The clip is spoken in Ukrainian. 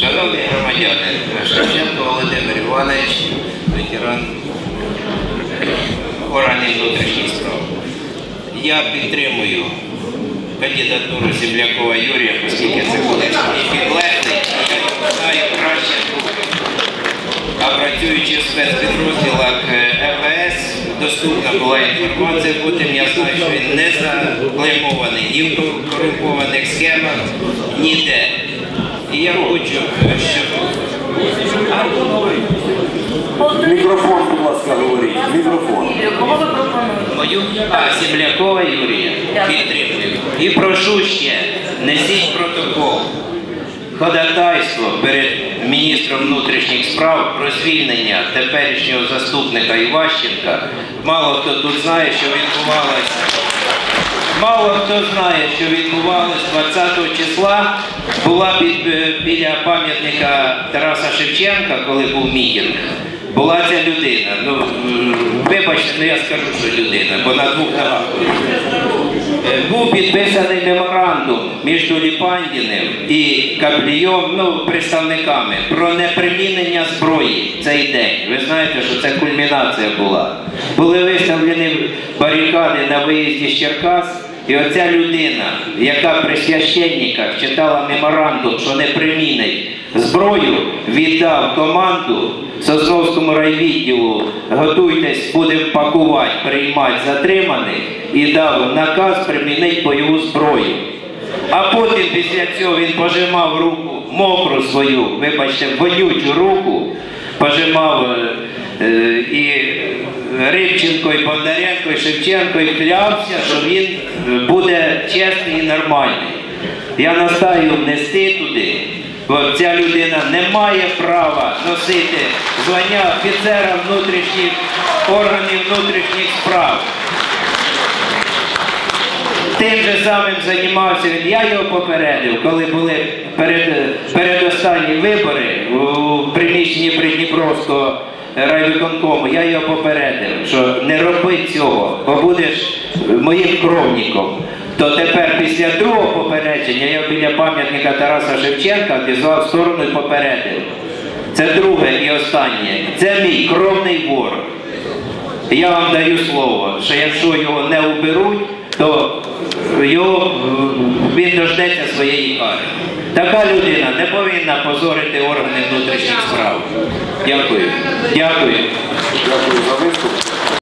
Шановні громадяни, Шевченко Володимир Іванович, ветеран органів внутрішніх справ. Я підтримую кандидатуру Землякова Юрія, оскільки це колишній підлеглий, я його знаю краще. А працюючи в спецпідрозділах ЕПС, доступна була інформація, потім я знаю, що він не заклеймований ні в корумпованих схемах, ніде. Я хочу, щоб Мікрофон, будь ласка, говоріть. Мікрофон. Кого ви пропонуєте? мою а, Землякова Юрія підтримую. І прошу ще, несіть протокол. Ходатайство перед міністром внутрішніх справ про звільнення теперішнього заступника Іващенка. Мало хто тут знає, що відбувалося. Мало хто знає, що відбувалось 20 числа. Була під, е, біля пам'ятника Тараса Шевченка, коли був мітинг. Була ця людина. Ну, вибачте, ну я скажу, що людина, бо на двох ногах. Е, Був підписаний меморандум між Ліпандіним і Каплійом, ну, представниками про непримінення зброї цей день. Ви знаєте, що це кульмінація була. Були виставлені барикади на виїзді з Черкас, і оця людина, яка при священниках читала меморандум, що не примінить зброю, віддав команду Сосновському райвідділу, готуйтесь, будемо пакувати, приймати затриманих, і дав наказ примінити бойову зброю. А потім після цього він пожимав руку, мокру свою, вибачте, вонючу руку, пожимав е, і Рибченко, і Бондаренко, і Шевченко, і клявся, що він е, буде чесний і нормальний. Я настаю внести туди, бо ця людина не має права носити звання офіцера внутрішніх органів внутрішніх справ. Тим же самим займався він. Я його попередив, коли були перед, передостанні вибори приміщенні Придніпровського райвиконкому. Я його попередив, що не роби цього, бо будеш моїм кровником. То тепер після другого попередження я біля пам'ятника Тараса Шевченка відзвав в сторону і попередив. Це друге і останнє. Це мій кровний ворог. Я вам даю слово, що якщо його не уберуть, то його, е, він дождеться своєї кари. Така людина не повинна позорити органи внутрішніх справ. Дякую. Дякую. Дякую за виступ.